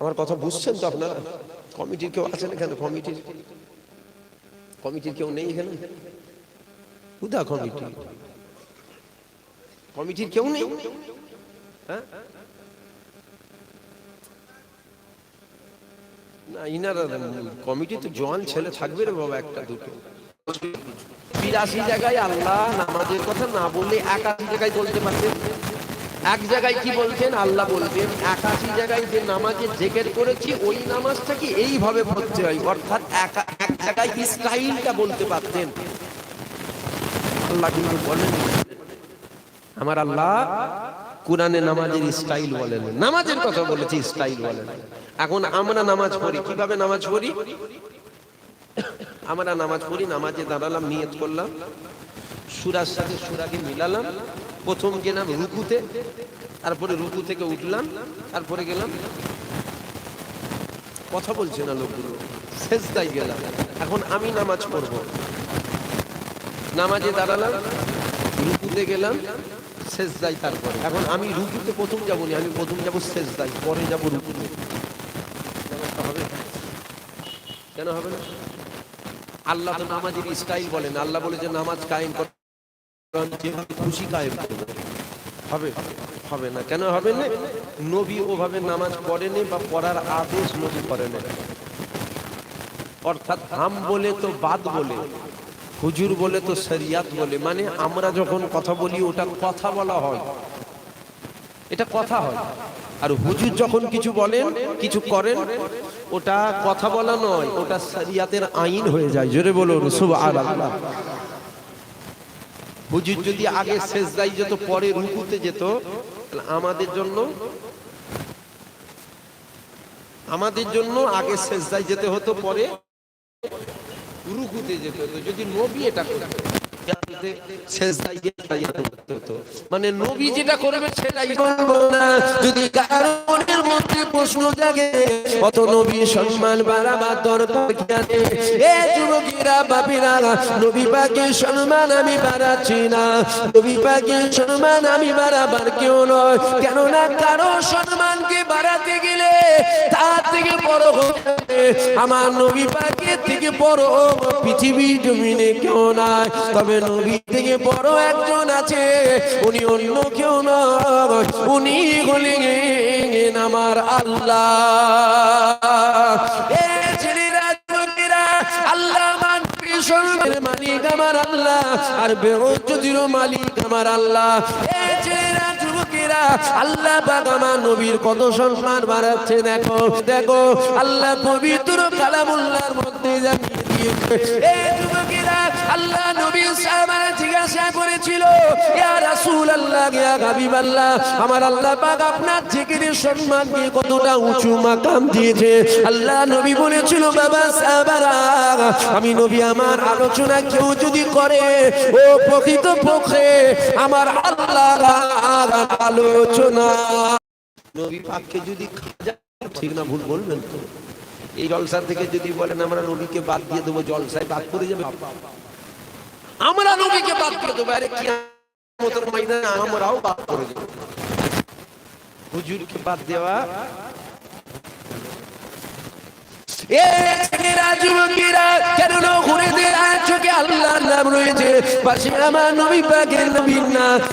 আমার কথা বুঝছেন তো আপনারা? কমিটির কেউ আছেন এখানে? কমিটির? কমিটির কেউ নেই এখানে? উদা কমিটি। কমিটির কেউ নেই? হ্যাঁ? না, ইনারা কমিটি তো জোয়ান ছেলে থাকবে রে বাবা একটা, দুটো। বিরাশি জায়গায় আল্লাহ নামাজের কথা না বললে একাশি জায়গায় বলতে পারতেন। এক জায়গায় কি বলছেন? আল্লাহ বলবেন একাশি জায়গায় যে নামাজে জেকের করেছি, ওই নামাজটা কি এইভাবে পড়তে হয়? অর্থাৎ এক জায়গায় স্টাইলটা বলতে পারতেন? আল্লাহ কিন্তু বলেন আমার আল্লাহ কোরআনে নামাজের স্টাইল বলেন নামাজের কথা বলেছি, স্টাইল বলেন এখন আমরা নামাজ পড়ি, কীভাবে নামাজ পড়ি? আমরা নামাজ পড়ি, নামাজে দাঁড়ালাম, নিয়ত করলাম, সুরার সাথে সুরাকে মিলালাম প্রথম গেলাম রুকুতে, তারপরে রুকু থেকে উঠলাম, তারপরে গেলাম। কথা বলছে না লোকগুলো শেষদাই গেলাম। এখন আমি নামাজ পড়ব। নামাজে দাঁড়ালাম, রুকুতে গেলাম শেষ দাই তারপরে। এখন আমি রুকুতে প্রথম যাব না, আমি প্রথম যাব শেষ দাই পরে যাব রুকুতে। হবে? কেন হবে না? আল্লাহ তো নামাজের স্টাইল বলেন, আল্লাহ বলে যে নামাজ কায়েম কর। খুশি কায়েম করবে হবে হবে না। কেন হবে না? নবী ওভাবে নামাজ পড়েনি বা পড়ার আদেশ নবী করেন অর্থাৎ হাম বলে তো বাদ বলে, হুজুর বলে তো শরিয়াত বলে। মানে আমরা যখন কথা বলি, ওটা কথা বলা হয়। এটা কথা হয়। আর হুজুর যখন কিছু বলেন, কিছু করেন, ওটা কথা বলা নয়, ওটা শরিয়াতের আইন হয়ে যায়। জোরে বলুন শুভ সুবহানাল্লাহ। হুজুর যদি আগে শেষ দায় যেত, পরে রুকুতে যেত, তাহলে আমাদের জন্য আমাদের জন্য আগে শেষ দায় যেতে হতো, পরে রুকুতে যেতে হতো। যদি নবী এটা করতো শেষদাই গিয়ে দাঁড়িয়ে করতে হতো। মানে নবী যেটা করবে সেটাই করব না। যদি কারও মধ্যে প্রশ্ন জাগে, কত নবী সম্মান বাড়াবার দরকার কি এ যুবকেরা, বাপিরা, নবী পাকের সম্মান আমি বাড়াচ্ছি না। নবী পাকের সম্মান আমি বাড়াবার কেউ নয়। কেননা কারও সম্মানকে বাড়াতে গেলে তার থেকে বড় হবে। আমার নবী পাকের থেকে বড় পৃথিবী জমিনে কেউ নাই। তবে নবী থেকে বড় একজন আছে। উনি অন্য কেউ নয়। উনি হলেন আমার আল্লাহ। কত সম্মান বাড়াচ্ছে। দেখো দেখো, আল্লাহ পবিত্র কালামুল্লাহর মধ্যে জানিয়ে দিয়েছে। এ যুবকেরা আল্লাহ সাহাবারা জিজ্ঞাসা করেছিল, ইয়া ইয়া আমার আল্লাহ পাক আপনার জিকিরের সম্মানকে কতটা উঁচু মাকাম দিয়েছে? আল্লাহ নবী বলেছিল, বাবা আমি নবী, আমার আলোচনা কেউ যদি করে, ও প্রকৃত পক্ষে আমার আল্লাহ আলোচনা। নবী পাককে যদি খাজা, ঠিক না ভুল বলবেন তো? এই জলসা থেকে যদি বলেন, আমরা নবীকে বাদ দিয়ে দেবো, জলসায় বাদ করে যাবে। আমরা নবীকে বাদ করে দেবো। আরে কি মতন ময়দানে আমরাও বাদ করে দেবো। হুজুরকে বাদ দেওয়া।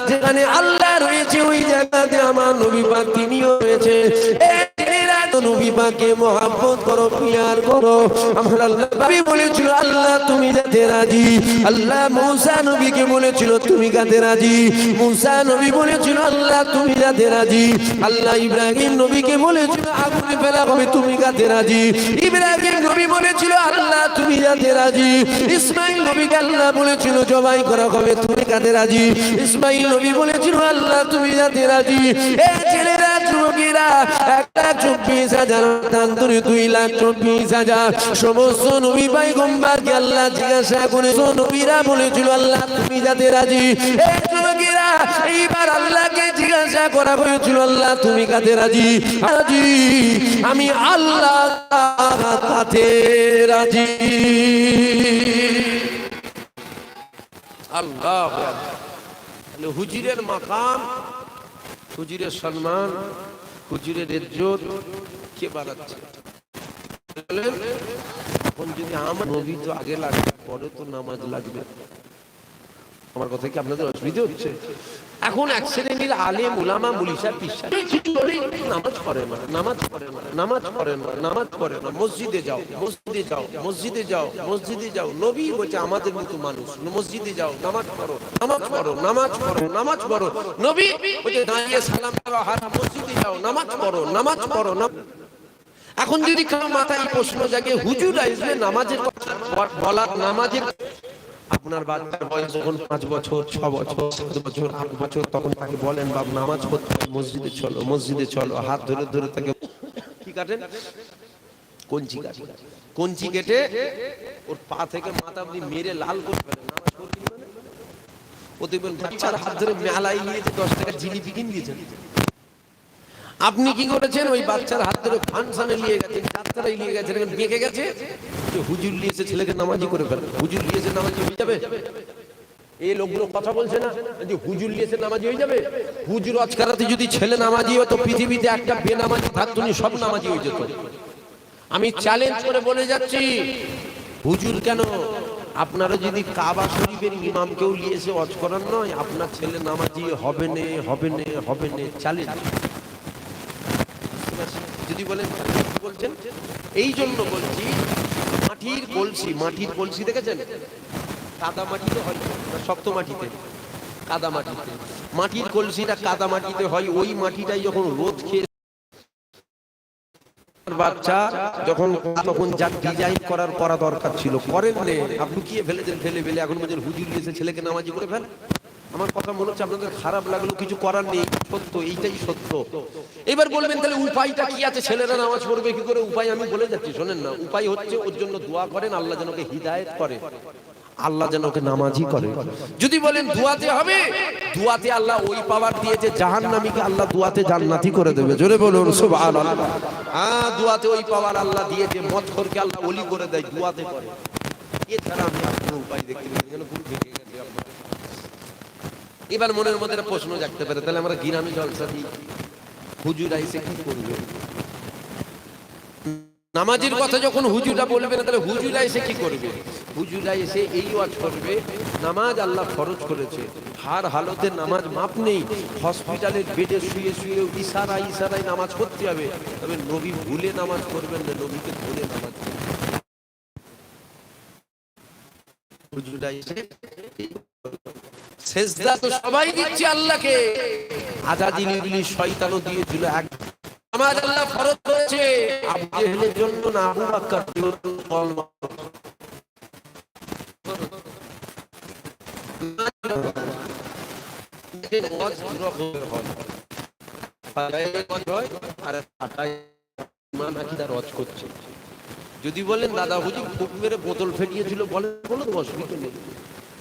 যেখানে আল্লাহ রয়েছে, ওই জায়গাতে আমার নবী পাক তিনিও রয়েছে। নবী পাকে মহাব্বত করো, পিয়ার করো। আমার আল্লাহ নবী বলেছিল, আল্লাহ, তুমি যাতে রাজি? আল্লাহ মূসা নবীকে বলেছিল, তুমি কাতে রাজি? মূসা নবী বলেছিল, আল্লাহ, তুমি যাতে রাজি? আল্লাহ ইব্রাহিম নবীকে বলেছিল, আগুনে ফেলা হবে, তুমি কাতে রাজি? ইব্রাহিম নবী বলেছিল, আল্লাহ, তুমি যাতে রাজি? ইসমাইল নবীকে আল্লাহ বলেছিল, জবাই করা হবে তুমি কাতে রাজি? ইসমাইল নবী বলেছিল, আল্লাহ, তুমি যাতে রাজি? এ ছেলেরা, যুবকেরা, একটা চব্বিশ হাজার, তান্তরে দুই লাখ চব্বিশ হাজার। সমস্ত নবী ভাই গম্বারকে আল্লাহ জিজ্ঞাসা করে নবীরা বলেছিল, আল্লাহ, তুমি যাতে রাজি? এ যুবকেরা, এইবার আল্লাহকে জিজ্ঞাসা করা হয়েছিল, আল্লাহ, তুমি কাতে রাজি? রাজি। আমি আল্লাহ কাতে রাজি। আল্লাহ হুজিরের মাকাম, হুজিরের সম্মান, হুজুরের ইজ্জত কে বাড়াচ্ছে? এখন যদি আমার নবী তো আগে লাগবে, পরে তো নামাজ লাগবে। আমার কথা কি আপনাদের অসুবিধা হচ্ছে? এখন এক শ্রেণির আলেম, উলামা মুলিশা পিসা। নামাজ পড়ে না, নামাজ পড়ে না, নামাজ পড়ে না, নামাজ পড়ে না। মসজিদে যাও মসজিদে যাও মসজিদে যাও মসজিদে যাও। নবী বলছে, আমাদের মতো মানুষ, মসজিদে যাও, নামাজ পড়ো নামাজ পড়ো নামাজ পড়ো নামাজ পড়ো। নবী বলছে, দাঁড়িয়ে সালাম করো হারা মসজিদে যাও, নামাজ পড়ো নামাজ পড়ো না এখন যদি কারও মাথায় প্রশ্ন জাগে, হুজুর আসলে নামাজের কথা বলা নামাজের আপনার বাচ্চার বয়স যখন পাঁচ বছর, ছ বছর, সাত বছর, আট বছর, তখন তাকে বলেন, বাপ, নামাজ পড়তে মসজিদে চলো মসজিদে চলো। হাত ধরে ধরে তাকে কি কাটেন? কঞ্চি কাটেন। কঞ্চি কেটে ওর পা থেকে মাথা আপনি মেরে লাল করে ফেলেন। নামাজ পড়তে বাচ্চার হাত ধরে মেলায় নিয়েছে দশ টাকা জিলিপি কিনে দিয়েছেন। আপনি কি করেছেন? ওই বাচ্চার হাত ধরে ফাংশনে নিয়ে গেছেন যাত্রায় নিয়ে গেছেন, বেঁকে গেছে। হুজুর নিয়েছে ছেলেকে নামাজি করে ফেলে। হুজুর নিয়েছে নামাজি হয়ে যাবে। এই লোকগুলো কথা বলছে না যে হুজুর নিয়েছে নামাজি হয়ে যাবে? হুজুর আজকারাতে যদি ছেলে নামাজি হতো, পৃথিবীতে একটা বেনামাজি থাকতো সব নামাজি হয়ে যেত। আমি চ্যালেঞ্জ করে বলে যাচ্ছি, হুজুর কেন? আপনারা যদি কাবা শরীফের ইমামকেও নিয়ে এসে অজ করার নয়, আপনার ছেলে নামাজি হবে নে হবে নে হবে নে চ্যালেঞ্জ যদি বলেন, বলছেন? এই জন্য বলছি মাটির কলসি মাটির কলসি দেখেছেন? কাদা মাটিতে হয় শক্ত মাটিতে? কাদা মাটিতে। মাটির কলসিটা কাদা মাটিতে হয়, ওই মাটিটাই যখন রোদ খেয়ে বাচ্চা, যখন তখন যা ডিজাইন করার করা দরকার ছিল, করেন আপনি কি ফেলেছেন? ফেলে ফেলে এখন বলছেন, হুজুর দিয়েছে ছেলেকে নামাজি করে ফেল। আমার কথা মনে হচ্ছে আপনাদের খারাপ লাগল কিছু করার নেই। সত্য এইটাই সত্য। এবার বলবেন তাহলে উপায়টা কি আছে? ছেলেরা নামাজ পড়বে কি করে? উপায় আমি বলে যাচ্ছি শোনেন না। উপায় হচ্ছে ওর জন্য দোয়া করেন আল্লাহ যেন ওকে হিদায়ত করে। আল্লাহ যেন ওকে নামাজই করে। যদি বলেন দুয়াতে হবে দুয়াতে আল্লাহ ওই পাওয়ার দিয়েছে জাহান্নামীকে আল্লাহ দুয়াতে জান্নাতি করে দেবে। জোরে বলুন সুবহানাল্লাহ। হ্যাঁ দুয়াতে ওই পাওয়ার আল্লাহ দিয়েছে মত করকে আল্লাহ ওলি করে দেয় দুয়াতে করে। এছাড়া আমি কোনো উপায় দেখতে না, যেন ভেঙে গেছে আপনার। এবার মনের মধ্যে প্রশ্ন জাগতে পারে, তাহলে আমরা গ্রামে জলসা দিই হুজুর আইসে কি করবে? নামাজের কথা যখন হুজুরা বলবে না, তাহলে হুজুরা এসে কি করবে? হুজুরা এসে এই ওয়াজ করবে, নামাজ আল্লাহ ফরজ করেছে, হার হালতে নামাজ মাপ নেই, হসপিটালের বেডে শুয়ে শুয়ে ইশারা ইশারায় নামাজ পড়তে হবে, তবে নবী ভুলে নামাজ পড়বেন না, নবীকে ধরে নামাজ হুজুরা এসে সেজদা তো সবাই দিচ্ছে আল্লাহকে। শয়তানও দিয়েছিল এক নামাজ আল্লাহ জন্য না, আবু বাক্কার যদি বলেন, দাদা হুজুর, ফুট মেরে বোতল ফেটিয়েছিল, বলেন তো অসুবিধা নেই।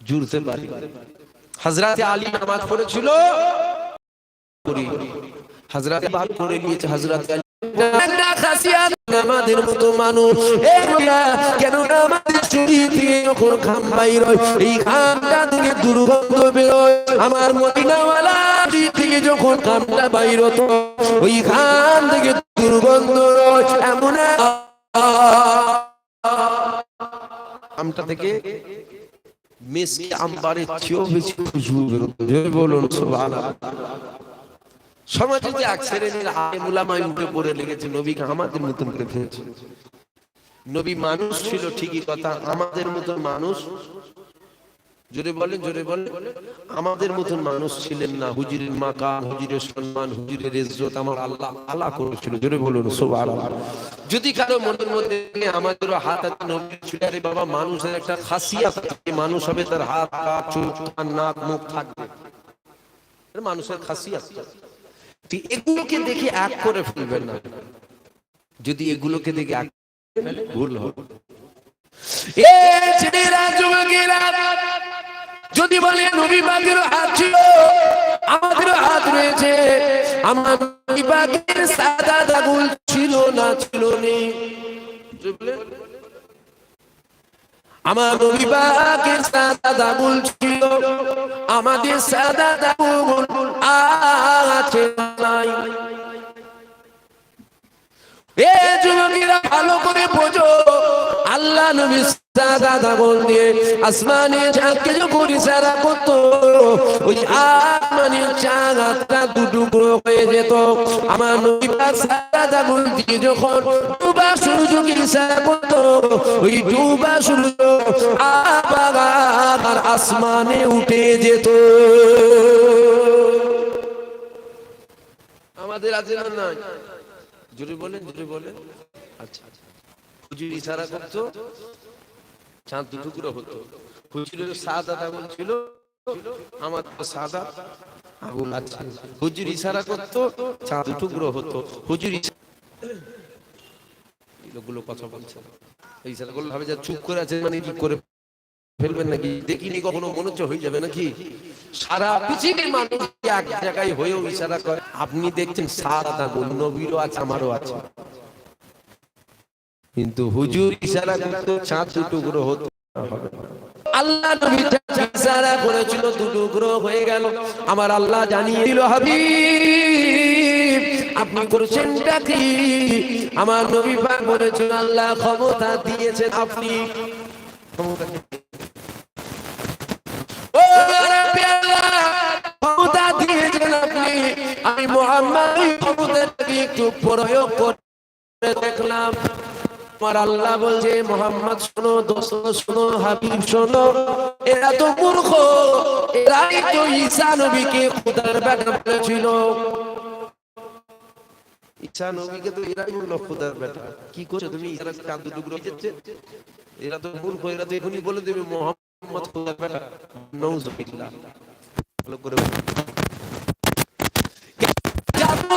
জুড়তে পারি। হজরতে আলী নামাজ পড়েছিল। হজরতে ভালো করে নিয়েছে। হজরতে আলী আমটা থেকে মেসকে আম্বারের চেয়েও বেশি খুশবু বেরোতো বলুন সমাজে যে এক শ্রেণির আলেমুলামায় উঠে পড়ে লেগেছে নবীকে আমাদের মতন করে ফেলেছে? নবী মানুষ ছিল ঠিকই কথা আমাদের মতো মানুষ জোরে বলেন জোরে বলেন, আমাদের মতন মানুষ ছিলেন না। হুজুরের মাকাম, হুজুরের সম্মান, হুজুরের ইজ্জত আমার আল্লাহ আলা করেছিল। জোরে বলুন, সুবহানাল্লাহ। যদি কারও মনের মধ্যে আমাদেরও হাত হাতে নবী ছিল বাবা, মানুষের একটা খাসিয়াত থাকে মানুষ হবে তার হাত, পা, চোখ, কান, নাক, মুখ থাকবে। মানুষের খাসিয়াত। এগুলোকে দেখে এক করে ফেলবেন না, যদি এগুলোকে দেখে এক ভুল হবে। এ ছেলেরা, যুবকেরা যদি বলে নবী হাত ছিল, আমাদেরও হাত রয়েছে। আমার সাদা দাগুল ছিল না, ছিল নেই আমার সাদা দাগুল ছিল, আমাদের সাদা দাগুল আছে নাই। এ যুবকেরা ভালো করে বোঝো, আল্লাহ নবী দিয়ে আসমানে করতো, ওই আসমানের চাঁদটা দুটুকরো হয়ে যেত। আমার দিয়ে যখন ডুবা করতো, ওই ডুবা আবার আসমানে উঠে যেত। আমাদের আছে না নাই? জোরে বলেন জোরে বলেন। আচ্ছা। হুজুর ইশারা করতো? চাঁদ দু টুকরো হতো। হুজুরের সাদা আগুন ছিল, আমার সাদা আগুন আছে। হুজুর ইশারা করতো, চাঁদ টুকরো হতো। হুজুর লোকগুলো কথা বলছে ইশারা করলে, ভাবে যে চুপ করে আছে মানে কি করে ফেলবেন নাকি? দেখিনি কখনো, মনে হয়ে যাবে নাকি? সারা পৃথিবীর মানুষ এক জায়গায় হয়েও ইশারা করে। আপনি দেখছেন সাদা আগুন নবীরও আছে, আমারও আছে। কিন্তু হুজুর ইশারা করতো, চাঁদ টুকরো হতো। আল্লাহ নবী ইশারা করেছিল, দু টুকরো হয়ে গেল। আমার আল্লাহ জানিয়ে দিল, হাবিব, আপনি করছেনটা কি? আমার নবী পাক বলেছেন, আল্লাহ ক্ষমতা দিয়েছেন আপনি। আমি মোহাম্মদ একটু প্রয়োগ করে দেখলাম। আমার আল্লাহ বলছে মোহাম্মদ শোনো দোস্ত শোনো হাবিব শোনো। এরা তো মূর্খ। এরাই তো ঈসা নবীকে খুদার বেটা বলেছিল। ঈসা নবীকে তো এরাই বলল খুদার বেটা কি করছ তুমি? এরা চাঁদ টুকরো এরা তো মূর্খ এরা তো এখনই বলে দেবে মোহাম্মদ খুদার বেটা নউজুবিল্লাহ। ভালো করে জাদু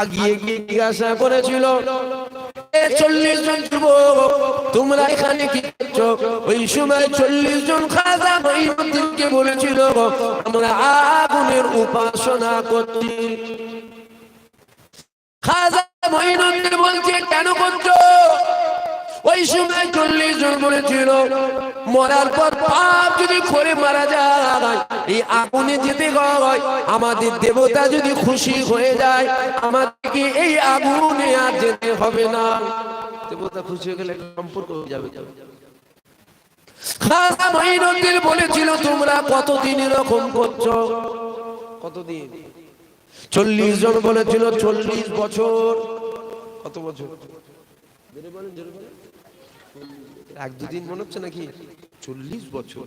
আগিয়ে গিয়ে জিজ্ঞাসা করেছিল চল্লিশ জন যুবক, তোমরা এখানে কি ওই সময় চল্লিশ জন খাজা মহিনুদ্দিনকে বলেছিল, আমরা আগুনের উপাসনা করছি। খাজা মহিনুদ্দিন বলছে, কেন করছ? ওই সময় চল্লিশ জন বলেছিল, মরার পর পাপ যদি করে মারা যায় এই আগুনে যেতে হয়। আমাদের দেবতা যদি খুশি হয়ে যায়, আমাদেরকে এই আগুনে আর যেতে হবে না। দেবতা খুশি হয়ে গেলে সম্পর্ক হয়ে যাবে। মহিনুদ্দিন বলেছিল, তোমরা কতদিন এরকম করছ? কতদিন? চল্লিশ জন বলেছিল, চল্লিশ বছর। কত বছর। এক দুদিন মনে হচ্ছে নাকি? চল্লিশ বছর।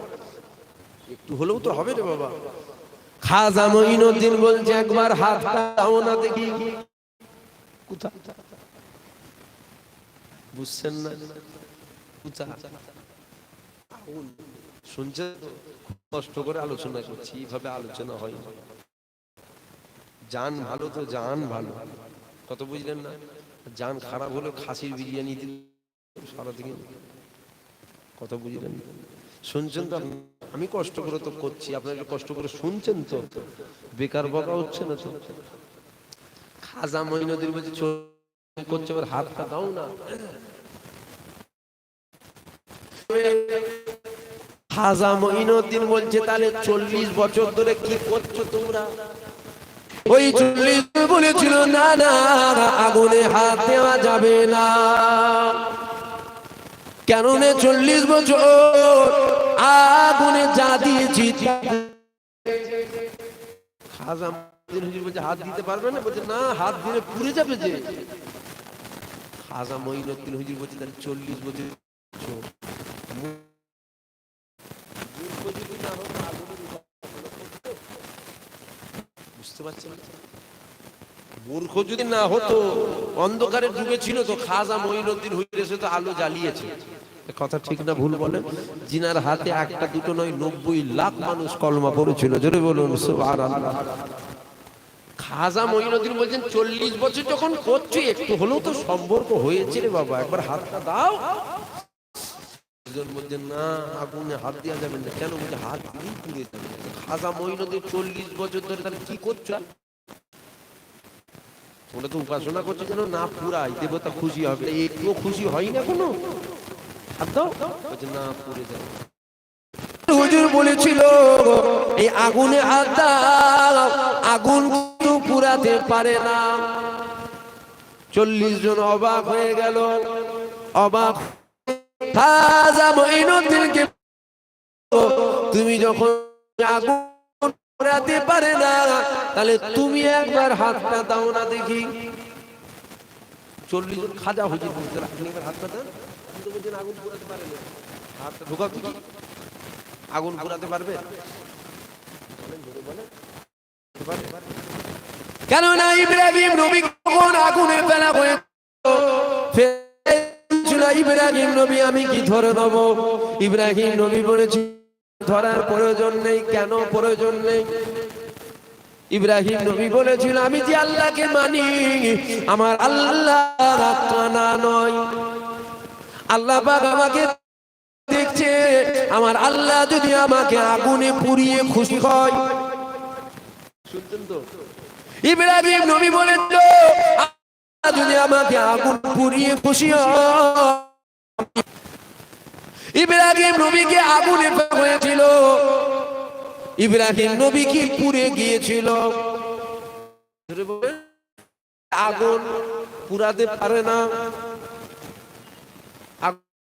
একটু হলেও তো হবে রে বাবা খাজা মঈনুদ্দিন বলছে, একবার হাত দাও না দেখি কোথায় বুঝছেন না। শুনছেন তো? কষ্ট করে আলোচনা করছি, এইভাবে আলোচনা হয়। জান ভালো তো জান ভালো কত বুঝলেন না জান খারাপ হলো খাসির বিরিয়ানি দিল সারা দিকে কথা বুঝলেন শুনছেন তো? আমি কষ্ট করে তো করছি, আপনারা কষ্ট করে শুনছেন তো? বেকার বকা হচ্ছে না তো? খাজা মহিনুদ্দিন বলছে করছে হাতটা দাও না। বলছে, তাহলে চল্লিশ বছর ধরে কি করছ তোমরা? ওই চল্লিশ বলেছিল, না না আগুনে হাত দেওয়া যাবে না। কেন চল্লিশ বছর আগুনে যা দিয়েছি খাজা হুজুর বলছে, হাত দিতে পারবে না? বলছে, না, হাত দিলে পুড়ে যাবে যে। খাজা মঈনুদ্দিন হুজুর বলছে, তাহলে চল্লিশ বছর মূর্খ যদি না হতো অন্ধকারের যুগে ছিল তো খাজা মঈনুদ্দিন হুজুর এসে তো আলো জ্বালিয়েছে। কথা ঠিক না, ভুল বলেন জিনার হাতে একটা, দুটো নয়, নব্বই লাখ মানুষ কলমা পড়েছিল। জোরে বলুন খাজা মঈনুদ্দিন বলছেন, চল্লিশ বছর যখন করছ, একটু হলেও তো সম্পর্ক হয়েছে বাবা, একবার হাতটা দাও। কেন উপাসনা করছ যেন না পুরাই দেবতা খুশি হবে। একটুও খুশি হয় না কোনো হাত দাও না পুড়ে যাবে হুজুর বলেছিল এই আগুনে হাত দাও আগুন কিন্তু পুরাতে পারে না। চল্লিশ জন অবাক হয়ে গেল। অবাক। তুমি যখন আগুন পুরাতে পারে না তাহলে তুমি একবার হাতটা দাও না দেখি। চল্লিশ জন খাজা হুজুর বলতে আপনি দেন আগুন না। আগুন পারবে? কেন না ইব্রাহিম নবী কখন হয়েছিল ইব্রাহিম নবী, আমি কি ধরে নেব? ইব্রাহিম নবী বলেছি ধরার প্রয়োজন নেই, কেন প্রয়োজন নেই? ইব্রাহিম নবী বলেছিল, আমি যে আল্লাহকে মানি, আমার আল্লাহ কানা নয়। আল্লাহ পাক আমাকে দেখছে। আমার আল্লাহ যদি আমাকে আগুনে পুড়িয়ে খুশি হয়। শুনতেন তো নবী বলেছিল আল্লাহ যদি আমাকে আগুন পুড়িয়ে খুশি ইব্রাহিম নবীকে আগুনে হয়েছিল। ইব্রাহিম নবী কি পুড়ে গিয়েছিল? আগুন পুরাতে পারে না আগুন পুরাতে পারে না মঈনুদ্দিন হুজুর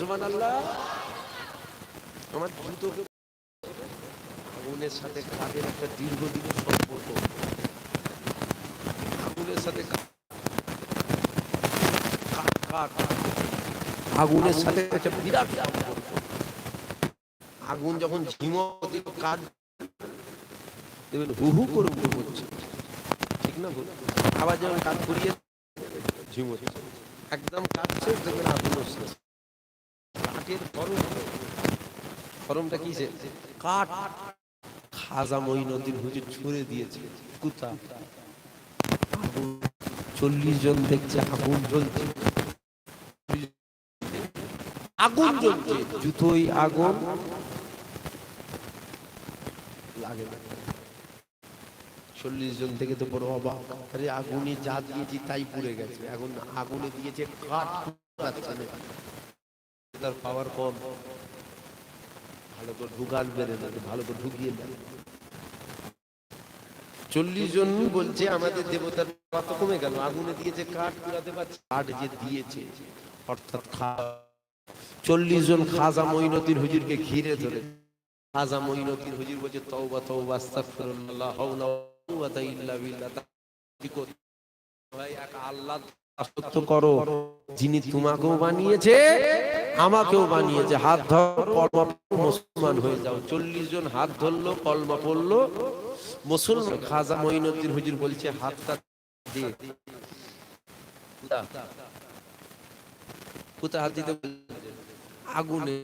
সুমান আল্লাহ আমার জুতোকে আগুনের সাথে কাঠের একটা দীর্ঘদিনের সম্পর্ক। আগুনের সাথে। আগুনের সাথে একটা বিরাট সম্পর্ক। আগুন যখন ঝিমো দিল কাঠ দেখবেন হু হু করে উঠে পড়ছে। ঠিক না বল আবার যখন কাঠ ঘুরিয়ে ঝিমো একদম কাটছে দেখবেন আগুন কাঠের গরম গরমটা কিসে কাঠ। খাজা হুজুর ছুঁড়ে দিয়েছে। কুতা চল্লিশ জন দেখছে আগুন জ্বলছে। আগুন জ্বলছে। জুতোই আগুন। লাগে। চল্লিশ জন থেকে তো বড় অবাক। আরে আগুনে যা দিয়েছি তাই পুড়ে গেছে। এখন আগুনে দিয়েছে কাঠ। তার পাওয়ার কম। ভালো করে ঢুকান বেড়ে দেবে ভালো করে ঢুকিয়ে দেবে চল্লিশ জন বলছে, আমাদের দেবতার কত কমে গেল, আগুনে দিয়েছে কাঠ পুরাতে পারছে, কাঠ যে দিয়েছে, অর্থাৎ চল্লিশ জন খাজা মঈনুদ্দিন হুজুরকে ঘিরে ধরে। খাজা মঈনুদ্দিন হুজুর বলছে, তওবা তওবা, আস্তাগফিরুল্লাহ, হাওলা ওয়া কুওয়াতা ইল্লা বিল্লাহ। ভাই, এক আল্লাহ করো, যিনি তোমাকেও বানিয়েছে আমাকেও বানিয়েছে হাত ধর, কলমা মুসলমান হয়ে যাও। চল্লিশ জন হাত ধরলো, কলমা পড়ল। মুসলমান, খাজা মঈনুদ্দিন হুজুর বলছে, হাতটা দিয়ে হাত দিতে আগুনে।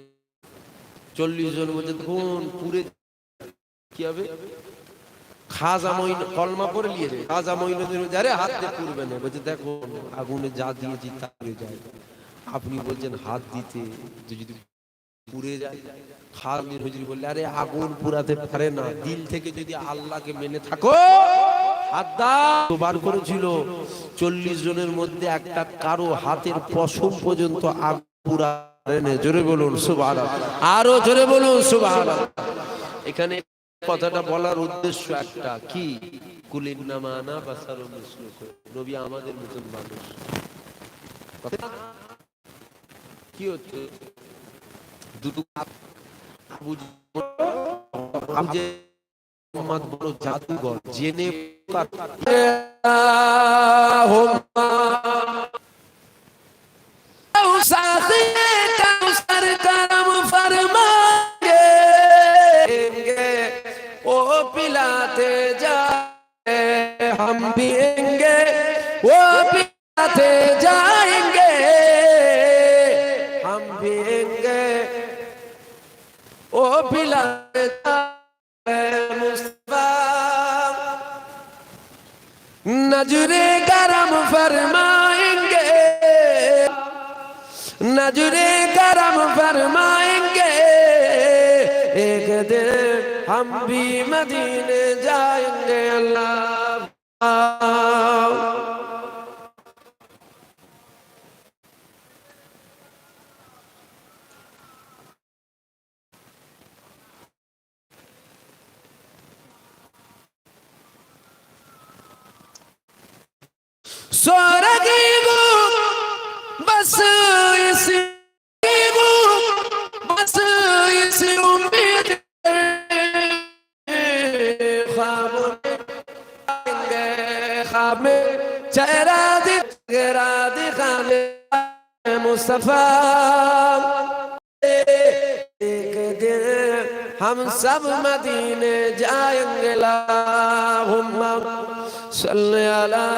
চল্লিশ জন বলছে পুরে কি হবে? খাজা কলমা নিয়েছে খাজা মইনুদ্দিন আরে হাত দিয়ে পুরবে না। বলছে, দেখো, আগুনে যা দিয়েছি তা পুড়ে যায়। আপনি বলছেন হাত দিতে যদি পুড়ে যায় খাজমির হুজুরি বললে, আরে আগুন পুরাতে পারে না, দিল থেকে যদি আল্লাহকে মেনে থাকো। বার করেছিল, চল্লিশ জনের মধ্যে একটা কারও হাতের পশম পর্যন্ত পুরা জোরে বলুন সুবাহ আরও জোরে বলুন সুবাহ এখানে কথাটা বলার উদ্দেশ্য একটা, কি? কুলিন নামানা বাসারো। নবী আমাদের মতন মানুষ। কথা- কি হচ্ছে? দুটো মোহাম্মদ বড় জাদুঘর জেনে ओ سور گئی گو بس اس گئی گو بس اس امید خواب گئے خواب میں چہرہ دی چہرہ دی خالق مصطفیٰ ایک دن ہم سب مدینے جائیں گے اللہم صلی اللہ